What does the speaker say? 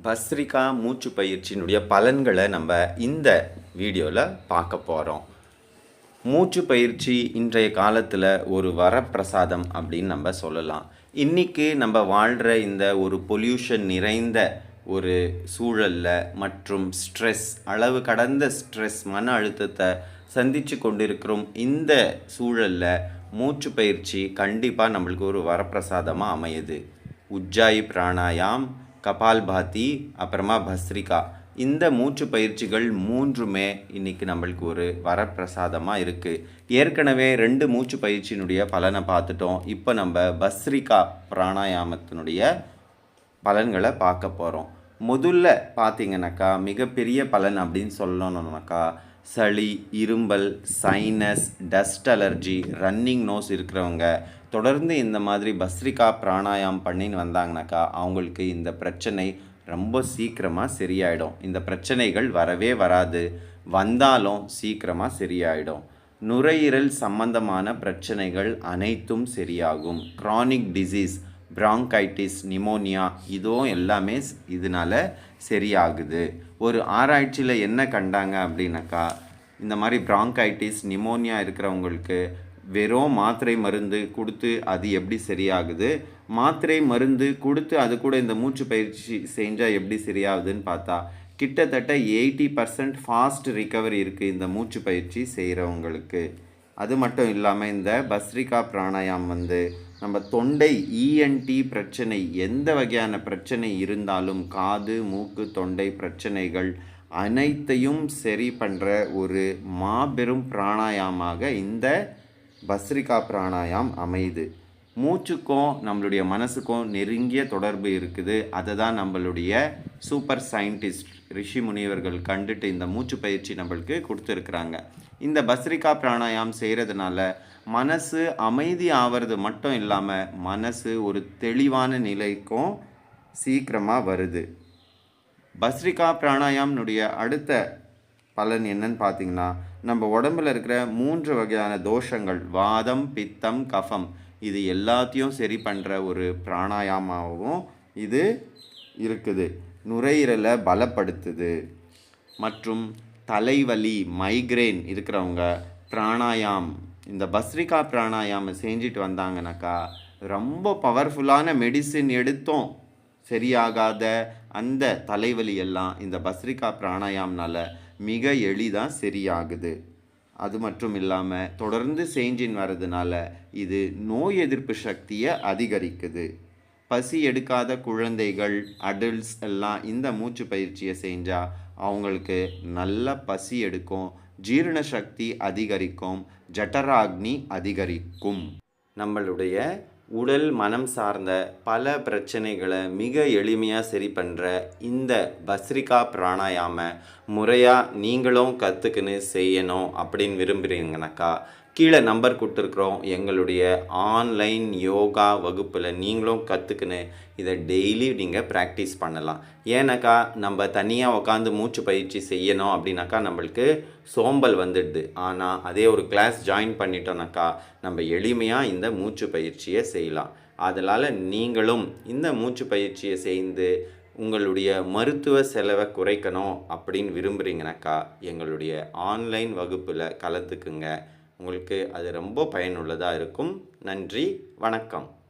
பஸ்ரிகா மூச்சு பயிற்சியினுடைய பலன்களை நம்ம இந்த வீடியோவில் பார்க்க போகிறோம் மூச்சு பயிற்சி இன்றைய காலத்தில் ஒரு வரப்பிரசாதம் அப்படின்னு நம்ம சொல்லலாம். இன்றைக்கி நம்ம வாழ்கிற இந்த ஒரு பொல்யூஷன் நிறைந்த ஒரு சூழலில் மற்றும் ஸ்ட்ரெஸ் அளவு கடந்த ஸ்ட்ரெஸ் மன அழுத்தத்தை சந்தித்து கொண்டிருக்கிறோம். இந்த சூழலில் மூச்சு பயிற்சி கண்டிப்பாக நம்மளுக்கு ஒரு வரப்பிரசாதமாக அமையுது. உஜ்ஜாயி பிராணாயாம் கபால்பாதி அப்புறமா பஸ்ரிகா. இந்த மூச்சு பயிற்சிகள் மூன்றுமே இன்றைக்கி நம்மளுக்கு ஒரு வரப்பிரசாதமாக இருக்குது ஏற்கனவே ரெண்டு மூச்சு பயிற்சியினுடைய பலனை பார்த்துட்டோம். இப்போ நம்ம பஸ்ரிகா பிராணாயாமத்தினுடைய பலன்களை பார்க்க போகிறோம் முதல்ல பார்த்தீங்கன்னாக்கா மிகப்பெரிய பலன் அப்படின்னு சொல்லணும்னாக்கா சளி இரும்பல் sinus dust allergy running nose இருக்கிறவங்க தொடர்ந்து இந்த மாதிரி பஸ்ரிகா பிராணாயாம் பண்ணின்னு வந்தாங்கனாக்கா அவங்களுக்கு இந்த பிரச்சனை ரொம்ப சீக்கிரமாக சரியாயிடும். இந்த பிரச்சனைகள் வரவே வராது. வந்தாலும் சீக்கிரமாக சரியாயிடும். நுரையீரல் சம்பந்தமான பிரச்சனைகள் அனைத்தும் சரியாகும். க்ரானிக் டிசீஸ் பிராங்கைட்டிஸ் நிமோனியா இதுவும் எல்லாமே ஸ்- இதனால சரியாகுது. ஒரு ஆராய்ச்சியில் என்ன கண்டாங்க அப்படின்னாக்கா இந்த மாதிரி பிராங்கைட்டிஸ் நிமோனியா இருக்கிறவங்களுக்கு வெறும் மாத்திரை மருந்து கொடுத்து அது எப்படி சரியாகுது? மாத்திரை மருந்து கொடுத்து அது கூட இந்த மூச்சு பயிற்சி செஞ்சால் எப்படி சரியாகுதுன்னு பார்த்தா கிட்டத்தட்ட எயிட்டி பர்சன்ட் ஃபாஸ்ட் ரிகவரி இருக்குது இந்த மூச்சு பயிற்சி செய்கிறவங்களுக்கு அது மட்டும் இல்லாமல் இந்த பஸ்ரிகா பிராணாயாம் வந்து நம்ம தொண்டை இஎன்டி பிரச்சனை எந்த வகையான பிரச்சனை இருந்தாலும் காது மூக்கு தொண்டை பிரச்சனைகள் அனைத்தையும் சரி பண்ணுற ஒரு மாபெரும் பிராணாயாமாக இந்த பஸ்ரிகா பிராணாயாம் அமையுது. மூச்சுக்கும் நம்மளுடைய மனசுக்கும் நெருங்கிய தொடர்பு இருக்குது. அதை தான் நம்மளுடைய சூப்பர் சயின்டிஸ்ட் ரிஷி முனிவர்கள் கண்டுட்டு இந்த மூச்சு பயிற்சி நம்மளுக்கு கொடுத்துருக்குறாங்க. இந்த பஸ்ரிகா பிராணாயாம் செய்கிறதுனால மனசு அமைதி ஆவறது மட்டும் இல்லாமல் மனசு ஒரு தெளிவான நிலைக்கும் சீக்கிரமாக வருது. பஸ்ரிகா பிராணாயாம்னுடைய அடுத்த பலன் என்னன்னு பார்த்தீங்கன்னா நம்ம உடம்புல இருக்கிற மூன்று வகையான தோஷங்கள் வாதம் பித்தம் கஃபம் இது எல்லாத்தையும் சரி பண்ணுற ஒரு பிராணாயாமாவும் இது இருக்குது. நுரையீரலை பலப்படுத்துது. மற்றும் தலைவலி மைக்ரேன் இருக்கிறவங்க பிராணாயாம் இந்த பஸ்ரிகா பிராணாயாம் செஞ்சுட்டு வந்தாங்கனாக்கா ரொம்ப பவர்ஃபுல்லான மெடிசின் எடுத்தோம். சரியாகாத அந்த தலைவலி எல்லாம் இந்த பஸ்ரிகா பிராணாயாம்னால் மிக எளிதாக சரியாகுது. அது மட்டும் இல்லாமல் தொடர்ந்து செஞ்சின் வர்றதுனால இது நோய் எதிர்ப்பு சக்தியை அதிகரிக்குது. பசி எடுக்காத குழந்தைகள் அடல்ட்ஸ் எல்லாம் இந்த மூச்சு பயிற்சியை செஞ்சால் அவங்களுக்கு நல்ல பசி எடுக்கும் ஜீரண சக்தி அதிகரிக்கும் ஜட்டராக்னி அதிகரிக்கும். நம்மளுடைய உடல் மனம் சார்ந்த பல பிரச்சனைகளை மிக எளிமையாக சரி பண்ணுற இந்த பஸ்ரிகா பிராணாயாம முறையாக நீங்களும் கற்றுக்குன்னு செய்யணும் அப்படின்னு விரும்புகிறீங்கனாக்கா கீழே நம்பர் கொடுத்துருக்குறோம். எங்களுடைய ஆன்லைன் யோகா வகுப்பில் நீங்களும் கற்றுக்குன்னு இதை டெய்லி நீங்கள் ப்ராக்டிஸ் பண்ணலாம். ஏன்னாக்கா நம்ம தனியாக உட்காந்து மூச்சு பயிற்சி செய்யணும் அப்படின்னாக்கா நம்மளுக்கு சோம்பல் வந்துடுது. ஆனால் அதே ஒரு கிளாஸ் ஜாயின் பண்ணிட்டோம்னாக்கா நம்ம எளிமையாக இந்த மூச்சு பயிற்சியை செய்யலாம். அதனால் நீங்களும் இந்த மூச்சு பயிற்சியை செய்து உங்களுடைய மருத்துவ செலவை குறைக்கணும் அப்படின்னு விரும்புகிறீங்கனாக்கா எங்களுடைய ஆன்லைன் வகுப்பில் கலந்துக்குங்க. உங்களுக்கு அது ரொம்ப பயனுள்ளதாக இருக்கும். நன்றி வணக்கம்.